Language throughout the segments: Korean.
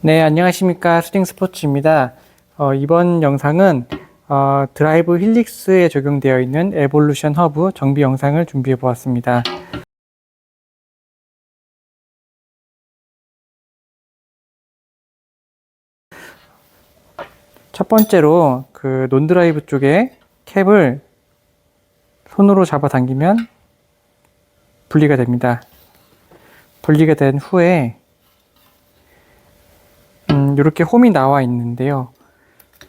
네, 안녕하십니까. 스팅 스포츠입니다. 어, 이번 영상은 어, 드라이브 힐릭스에 적용되어 있는 에볼루션 허브 정비 영상을 준비해 보았습니다. 첫 번째로 그 논드라이브 쪽에 캡을 손으로 잡아 당기면 분리가 됩니다. 분리가 된 후에 음, 이렇게 홈이 나와 있는데요.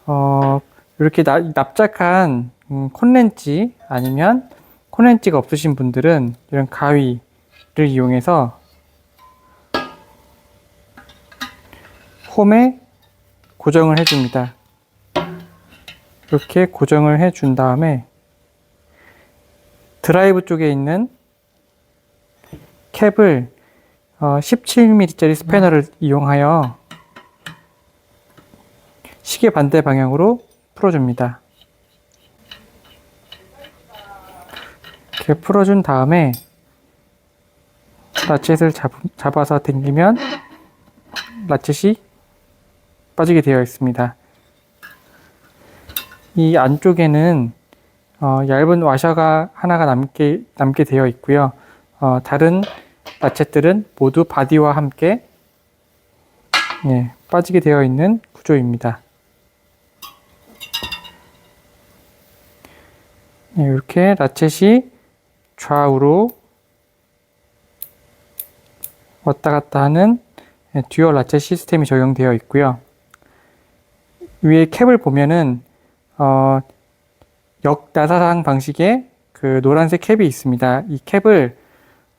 어, 이렇게 나- 납작한 음, 콘렌치 아니면 콘렌치가 없으신 분들은 이런 가위를 이용해서 홈에 고정을 해줍니다. 이렇게 고정을 해준 다음에 드라이브 쪽에 있는 캡을 어, 17mm짜리 스패너를 이용하여 시계 반대 방향으로 풀어줍니다. 이렇게 풀어준 다음에 라쳇을 잡, 잡아서 당기면 라쳇이 빠지게 되어 있습니다. 이 안쪽에는 어, 얇은 와셔가 하나가 남게, 남게 되어 있고요. 어, 다른 라쳇들은 모두 바디와 함께 예, 빠지게 되어 있는 구조입니다. 이렇게 라쳇이 좌우로 왔다 갔다 하는 예, 듀얼 라쳇 시스템이 적용되어 있고요. 위에 캡을 보면은 어, 역나사상 방식의 그 노란색 캡이 있습니다. 이 캡을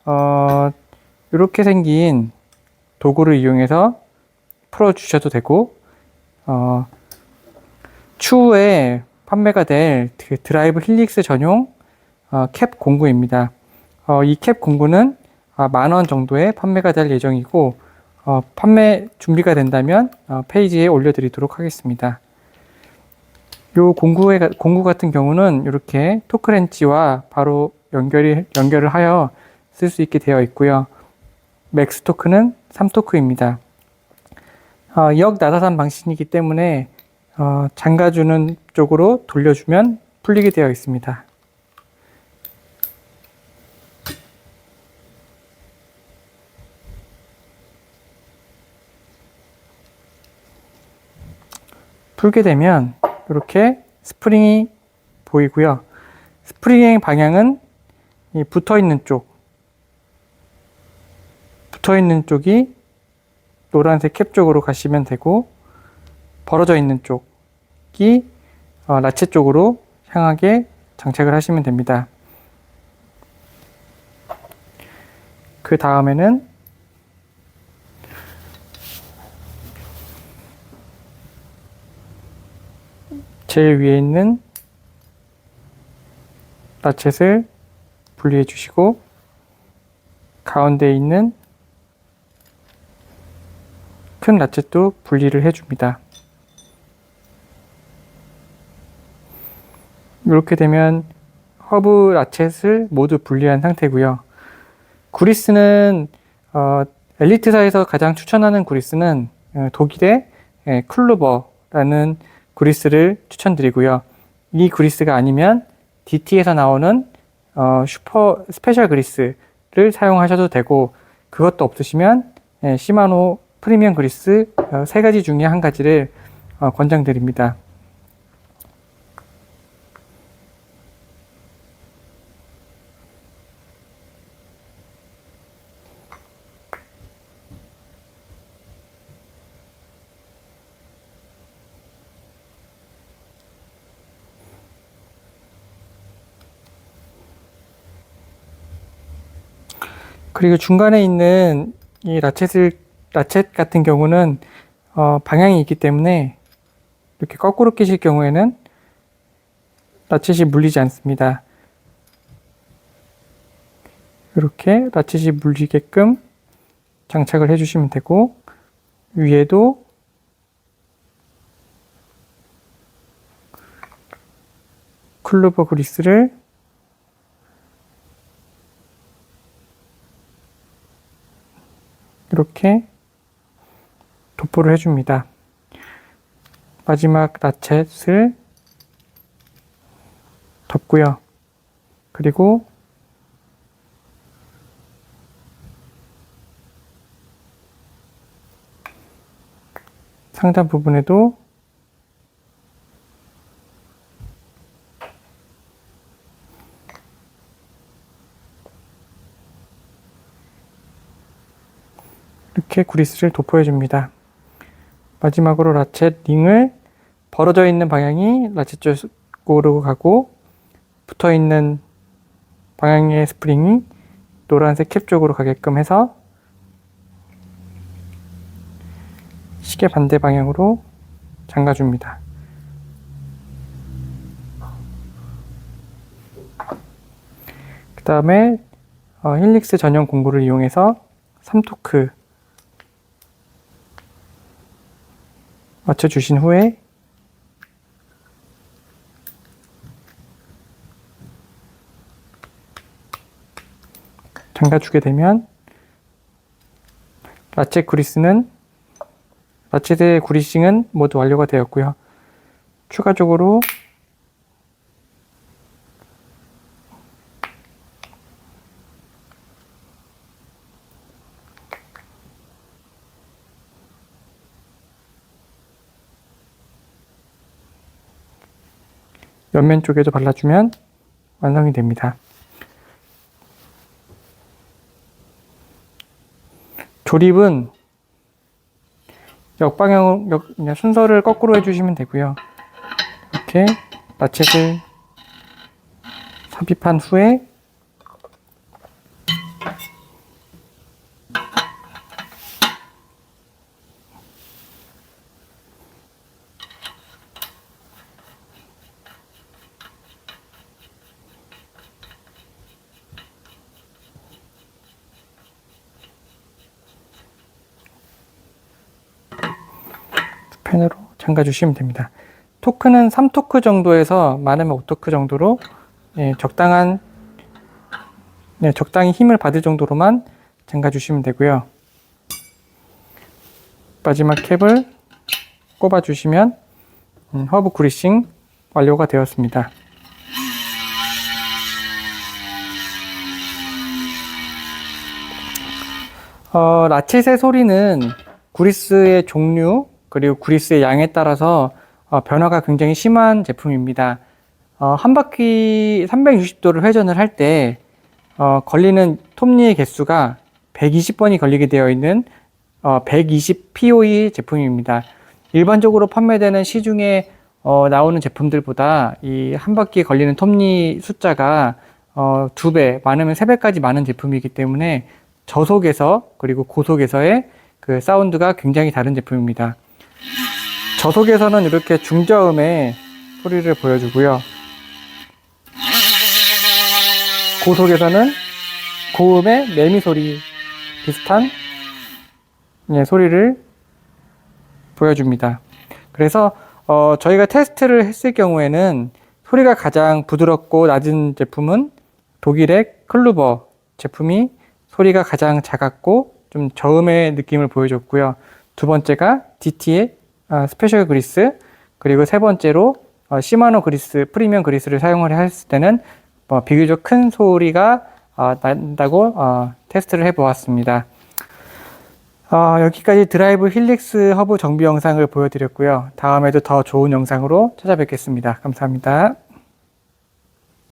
어, 이렇게 생긴 도구를 이용해서 풀어 주셔도 되고 어, 추후에 판매가 될그 드라이브 힐릭스 전용 어, 캡 공구입니다. 어, 이캡 공구는 아, 만원 정도에 판매가 될 예정이고 어, 판매 준비가 된다면 어, 페이지에 올려드리도록 하겠습니다. 요 공구의 공구 같은 경우는 이렇게 토크렌치와 바로 연결이 연결을 하여 쓸 수 있게 되어 있고요. 맥스 토크는 3토크입니다. 어, 역 나사산 방식이기 때문에 어, 잠가주는 쪽으로 돌려주면 풀리게 되어 있습니다. 풀게 되면 이렇게 스프링이 보이고요. 스프링의 방향은 이 붙어 있는 쪽, 붙어 있는 쪽이 노란색 캡 쪽으로 가시면 되고 벌어져 있는 쪽이 어, 라체 쪽으로 향하게 장착을 하시면 됩니다. 그 다음에는 제일 위에 있는 라쳇을 분리해 주시고 가운데에 있는 큰 라쳇도 분리를 해 줍니다. 이렇게 되면 허브 라쳇을 모두 분리한 상태고요. 구리스는 어, 엘리트사에서 가장 추천하는 구리스는 어, 독일의 예, 클루버라는 구리스를 추천드리고요. 이 구리스가 아니면 DT에서 나오는 어, 슈퍼 스페셜 그리스를 사용하셔도 되고 그것도 없으시면 예, 시마노 프리미엄 그리스 어, 세 가지 중에 한 가지를 어, 권장드립니다. 그리고 중간에 있는 이 라쳇을 라쳇 같은 경우는 어, 방향이 있기 때문에 이렇게 거꾸로 끼실 경우에는 라쳇이 물리지 않습니다. 이렇게 라쳇이 물리게끔 장착을 해주시면 되고 위에도 클로버 그리스를 이렇게 도포를 해줍니다. 마지막 라쳇을 덮고요. 그리고 상단 부분에도 이렇게 구리스를 도포해 줍니다. 마지막으로 라쳇 링을 벌어져 있는 방향이 라쳇 쪽으로 가고 붙어 있는 방향의 스프링이 노란색 캡 쪽으로 가게끔 해서 시계 반대 방향으로 잠가줍니다. 그 다음에 어, 힐릭스 전용 공구를 이용해서 3토크 맞춰주신 후에 잠가주게 되면 라쳇 구리스는 라쳇의 구리싱은 모두 완료가 되었고요. 추가적으로 옆면 쪽에도 발라주면 완성이 됩니다. 조립은 역방향 역, 그냥 순서를 거꾸로 해주시면 되고요. 이렇게 라쳇을 삽입한 후에 펜으로 잠가 주시면 됩니다. 토크는 3토크 정도에서 많으면 5토크 정도로 예, 적당한 네, 적당히 힘을 받을 정도로만 잠가 주시면 되고요. 마지막 캡을 꼽아 주시면 음, 허브 그리싱 완료가 되었습니다. 어, 라쳇의 소리는 구리스의 종류 그리고 구리스의 양에 따라서 어, 변화가 굉장히 심한 제품입니다. 어, 한 바퀴 360도를 회전을 할때 어, 걸리는 톱니의 개수가 120번이 걸리게 되어 있는 120 POE 제품입니다. 일반적으로 판매되는 시중에 어, 나오는 제품들보다 이 한 바퀴 걸리는 톱니 숫자가 어, 두 배, 많으면 세 배까지 많은 제품이기 때문에 저속에서 그리고 고속에서의 그 사운드가 굉장히 다른 제품입니다. 저속에서는 이렇게 중저음의 소리를 보여주고요. 고속에서는 고음의 매미 소리 비슷한 예, 소리를 보여줍니다. 그래서 어, 저희가 테스트를 했을 경우에는 소리가 가장 부드럽고 낮은 제품은 독일의 클루버 제품이 소리가 가장 작았고 좀 저음의 느낌을 보여줬고요. 두 번째가 DT의 어, 스페셜 그리스 그리고 세 번째로 어, 시마노 그리스 프리미엄 그리스를 사용을 했을 때는 뭐 비교적 큰 소리가 어, 난다고 어, 테스트를 해보았습니다. 어, 여기까지 드라이브 힐릭스 허브 정비 영상을 보여드렸고요. 다음에도 더 좋은 영상으로 찾아뵙겠습니다. 감사합니다.